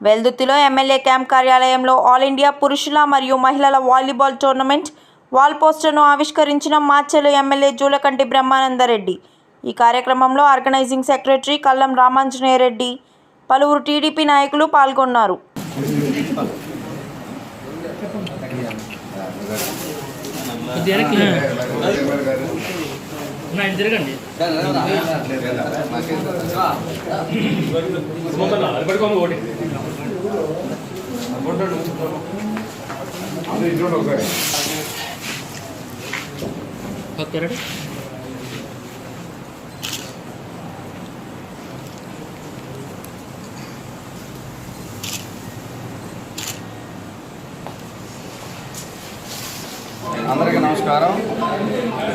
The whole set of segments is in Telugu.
వెల్దుర్తిలో ఎమ్మెల్యే క్యాంప్ కార్యాలయంలో ఆల్ ఇండియా పురుషుల మరియు మహిళల వాలీబాల్ టోర్నమెంట్ వాల్ పోస్టర్ను ఆవిష్కరించిన మాచెలు ఎమ్మెల్యే జూలకంటి బ్రహ్మానందరెడ్డి. ఈ కార్యక్రమంలో ఆర్గనైజింగ్ సెక్రటరీ కల్లం రామాంజనేయరెడ్డి పలువురు టీడీపీ నాయకులు పాల్గొన్నారు. నా తిరగండి. పడుకోండి పడుకోము ఒకటి ఓకే అందరికీ నమస్కారం.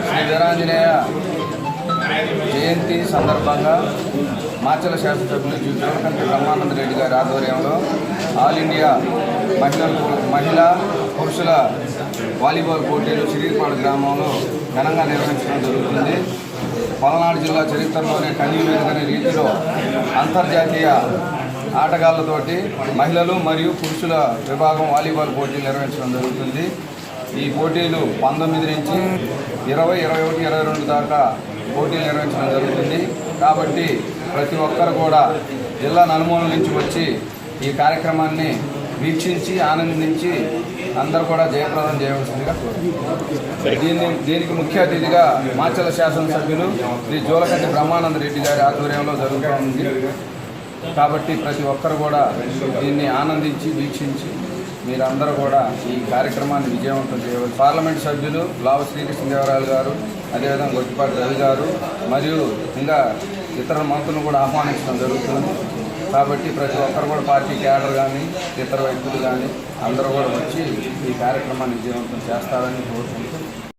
శ్రీ వీరాంజనేయ జయంతి సందర్భంగా మాచల శాసనసభ్యులు శ్రీ జోలకంటి బ్రహ్మానంద రెడ్డి గారి ఆధ్వర్యంలో ఆల్ ఇండియా మహిళల మహిళా పురుషుల వాలీబాల్ పోటీలు చిరిగిపాడు గ్రామంలో ఘనంగా నిర్వహించడం జరుగుతుంది. పల్నాడు జిల్లా చరిత్రలోనే కనీవేరుగని రీతిలో అంతర్జాతీయ ఆటగాళ్ళతోటి మహిళలు మరియు పురుషుల విభాగం వాలీబాల్ పోటీలు నిర్వహించడం జరుగుతుంది. ఈ పోటీలు పంతొమ్మిది నుంచి ఇరవై ఇరవై ఒకటి ఇరవై రెండు దాకా పోటీలు నిర్వహించడం జరుగుతుంది. కాబట్టి ప్రతి ఒక్కరు కూడా జిల్లా నలుమూల నుంచి వచ్చి ఈ కార్యక్రమాన్ని వీక్షించి ఆనందించి అందరూ కూడా జయప్రదం చేయవలసిందిగా దీన్ని దీనికి ముఖ్య అతిథిగా మాచల శాసనసభ్యులు శ్రీ జోలకంటి బ్రహ్మానంద రెడ్డి గారి ఆధ్వర్యంలో జరుగుతోంది కాబట్టి ప్రతి ఒక్కరు కూడా దీన్ని ఆనందించి వీక్షించి మీరందరూ కూడా ఈ కార్యక్రమాన్ని విజయవంతం చేయవచ్చు పార్లమెంట్ సభ్యులు లావ శ్రీకృష్ణదేవరాయలు గారు అదేవిధంగా గొట్టిపాటి రవి గారు మరియు ఇంకా ఇతర మంత్రులను కూడా ఆహ్వానించడం జరుగుతుంది. కాబట్టి ప్రతి ఒక్కరు కూడా పార్టీ క్యాడర్ కానీ ఇతర వ్యక్తులు కానీ అందరూ కూడా వచ్చి ఈ కార్యక్రమాన్ని విజయవంతం చేస్తారని కోరుకుంటూ